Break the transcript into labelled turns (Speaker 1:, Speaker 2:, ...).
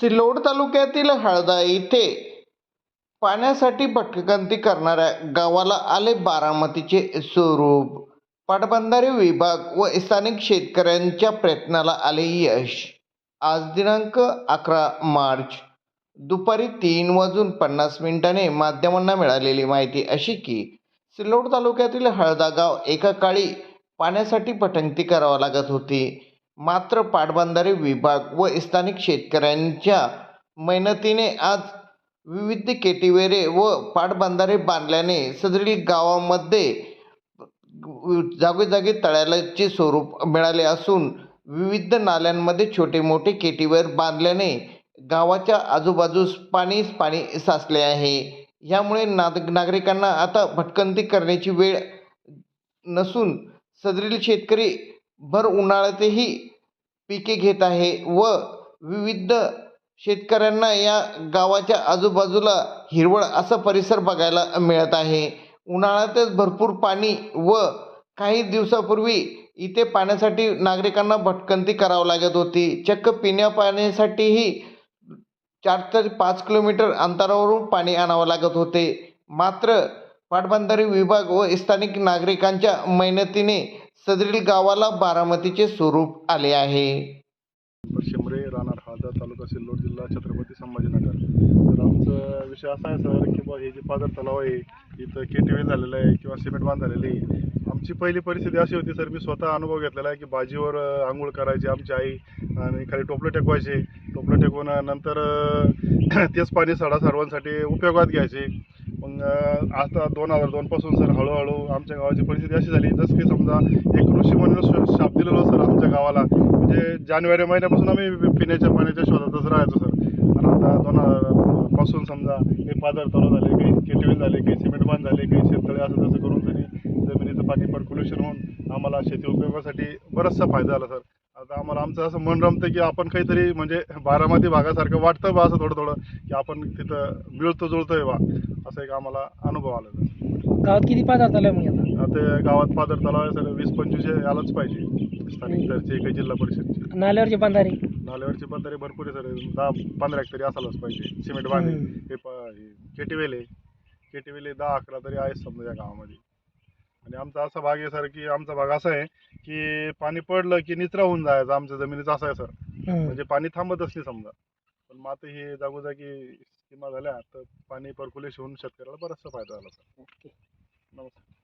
Speaker 1: सिल्लोड तालुक्यातील हळदा येथे पाण्यासाठी भटकंती करणाऱ्या गावाला आले बारामतीचे स्वरूप. पाटबंधारे विभाग व स्थानिक शेतकऱ्यांच्या प्रयत्नाला आले यश. आज दिनांक अकरा मार्च. दुपारी तीन वाजून पन्नास मिनिटाने माध्यमांना मिळालेली माहिती अशी की सिल्लोड तालुक्यातील हळदा गाव एका काळी पाण्यासाठी पटंगती करावं लागत होती. मात्र पाटबंधारे विभाग व स्थानिक शेतकऱ्यांच्या मेहनतीने आज विविध केटीवेरे व पाटबंधारे बांधल्याने सदरील गावामध्ये जागोजागी तळ्याचे स्वरूप मिळाले असून विविध नाल्यांमध्ये छोटे मोठे केटीवेर बांधल्याने गावाच्या आजूबाजूस पाणीच पाणी साचले आहे. यामुळे नाग नागरिकांना आता भटकंती करण्याची वेळ नसून सदरील शेतकरी भर उन्हाळ्यातही पिके घेत आहे व विविध शेतकऱ्यांना या गावाच्या आजूबाजूला हिरवळ असा परिसर बघायला मिळत आहे. उन्हाळ्यातच भरपूर पाणी व काही दिवसापूर्वी इथे पाण्यासाठी नागरिकांना भटकंती करावं लागत होती. चक्क पिण्या पाण्यासाठीही चार ते पाच किलोमीटर अंतरावरून पाणी आणावं लागत होते. मात्र पाटबंधारे विभाग व स्थानिक नागरिकांच्या मेहनतीने सदरील गावाला बारामतीचे स्वरूप आले आहे.
Speaker 2: शिमरे राहणार हळदा तालुका सिल्लोड जिल्हा छत्रपती संभाजीनगर. तर आमचा विषय असा आहे सर की बा हे जे पाझर तलाव आहे इथं केटीवेल झालेलं आहे किंवा सिमेंट बांध झालेली आहे. आमची पहिली परिस्थिती अशी होती सर मी स्वतः अनुभव घेतलेला आहे की बाजीवर आंघोळ करायची आमची आई आणि खाली टोपलं टेकवायचे. टोपलं टेकवून नंतर तेच पाणी सडा सर्वांसाठी उपयोगात घ्यायचे. मग आता दोन हजार दोनपासून सर हळूहळू आमच्या गावाची परिस्थिती अशी झाली. जसं की समजा एक ऋषी म्हणून शाप दिलेलो सर आमच्या गावाला. म्हणजे जानेवारी महिन्यापासून आम्ही पिण्याच्या पाण्याच्या शोधातच राहायचो सर. आणि आता दोन हजारपासून समजा हे पादर तलाव झाले काही केटीवेल झाले काही सिमेंट बांध झाले काही शेततळे असं तसं करून तरी जमिनीचं पाणी पर्क्युलेशन होऊन आम्हाला शेती उपयोगासाठी बराचसा फायदा झाला सर. आता आम्हाला आमचं असं मन रमतं की आपण काहीतरी म्हणजे बारामती भागासारखं वाटतं बा असं थोडं थोडं की आपण तिथं मिळतो जुळतोय बा. असं एक आम्हाला अनुभव आला
Speaker 3: गावात किती मग आता?
Speaker 2: आता गावात पाझर तलाव आहे सर वीस पंचवीस हे यालाच पाहिजे. स्थानिक तरचे काही जिल्हा परिषदचे.
Speaker 3: नाल्यावरचे बंधारे?
Speaker 2: नाल्यावरची बंधारे भरपूर आहे सर दहा पंधरा एक तरी असायलाच पाहिजे. सिमेंट बांधे. हे प केटीवेल आहे. केटीवेल आहे दहा अकरा तरी आहेच समजा या गावामध्ये. आणि आमचा असा भाग आहे सर की आमचा भाग असा आहे की पाणी पडलं की निचरा होऊन जायचं आमच्या जमिनीचा असा आहे सर. म्हणजे पाणी थांबतच नाही समजा पण आता हे जागोजागी सीमा झाल्या तर पाणी पर्क्युलेशन होऊन शेतकऱ्याला बराचसा फायदा झाला सर. नमस्कार